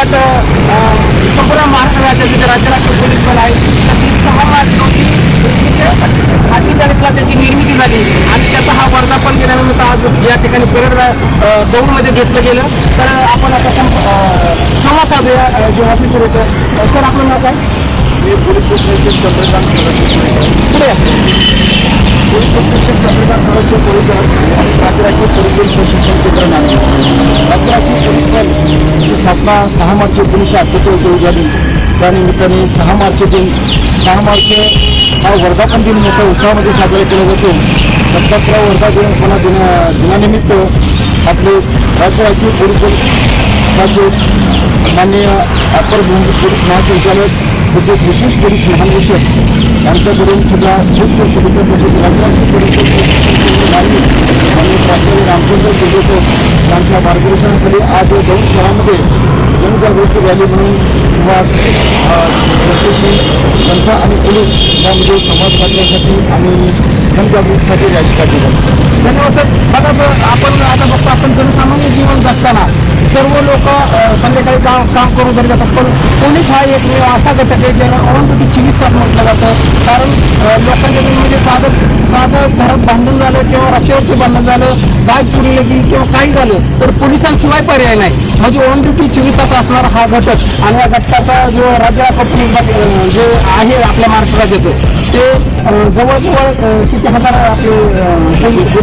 गट संपूर्ण महाराष्ट्र राज्याचे राज्य राखीव पोलीस बल आहे ती सहा मार्च रोजी अठ्ठेचाळीसला त्याची निर्मिती झाली. आणि त्याचा हा वर्धापन केल्यानंतर आज या ठिकाणी परेड दौडमध्ये घेतलं गेलं. तर आपण आता संवाद साधूया जे ऑफिसर होतं. सर आपलं नाव काय? मी पोलीस स्टेशनचे चंद्रकांत पुढे पोलीस प्रशिक्षण चंद्रकांत सदस्य पोलीस आणि राज्य पोलीस प्रशिक्षण केंद्र नाही राज्य घटना सहा मार्च एकोणीसशे अठ्ठेचाळीस रोजी झाली त्यानिमित्ताने सहा मार्च दिन. सहा मार्च हा वर्धापन दिन मोठ्या उत्साहामध्ये साजरा केला जातो. सत्तात्र वर्धा दिन पुन्हा दिना दिनानिमित्त आपले राज्य राखीव पोलीस दलाचे माननीय अप्पर पोलीस महासंचालक तसेच विशेष पोलीस महानिरीक्षक यांच्याकडून सुद्धा खूप खूप शुभेच्छा तसेच राज्य पोलीस माननीय आणि प्राचार्य रामचंद्र केंद्रेसर यांच्या मार्गदर्शनाखाली आज दोन शहरामध्ये जनजागृती रॅली म्हणून किंवा अ, जनता आणि पोलीस यामध्ये संवाद साधण्यासाठी आणि जनजागृतीसाठी रॅली काढली जाते धन्यवाद सर. बघा सर आपण आता फक्त आपण जनसामान्य जीवन जगताना सर्व लोक संध्याकाळी काम काम करून घरी जातात. पण पोलीस हा एक असा घटक आहे ज्याला ऑनड्युटी चोवीस तास म्हटलं जातं. कारण लोकांच्या जीवनामध्ये साधं साधं घरात भांडण झालं किंवा रस्त्यावरती भांडण झालं बाईक चोरीला गेली किंवा काही झालं तर पोलिसांशिवाय पर्याय नाही. म्हणजे ऑन ड्युटी चोवीस तास असणारा हा घटक आणि या घटकाचा जो राज्य जे आहे आपल्या महाराष्ट्र राज्याचं ते जवळजवळ किती हजार आपले सैनिक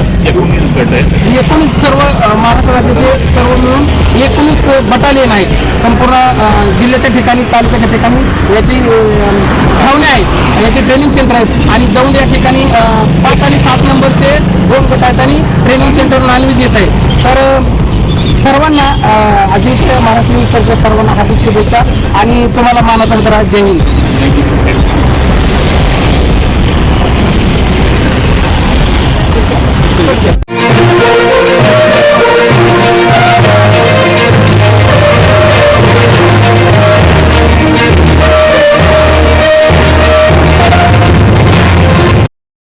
एकोणीस सर्व महाराष्ट्र राज्याचे सर्व मिळून एकोणीस बटालियन आहेत. संपूर्ण जिल्ह्याच्या ठिकाणी तालुक्याच्या ठिकाणी याची ट्रेनिंग सेंटर आहेत. आणि जाऊन या ठिकाणी पाच आणि सात नंबरचे दोन गट आहेत आणि ट्रेनिंग सेंटर नॉनवेज येत आहे. तर सर्वांना अजित महाराष्ट्र न्यूज सर्वांना हार्दिक शुभेच्छा आणि तुम्हाला मानाचा करा जय हिंद.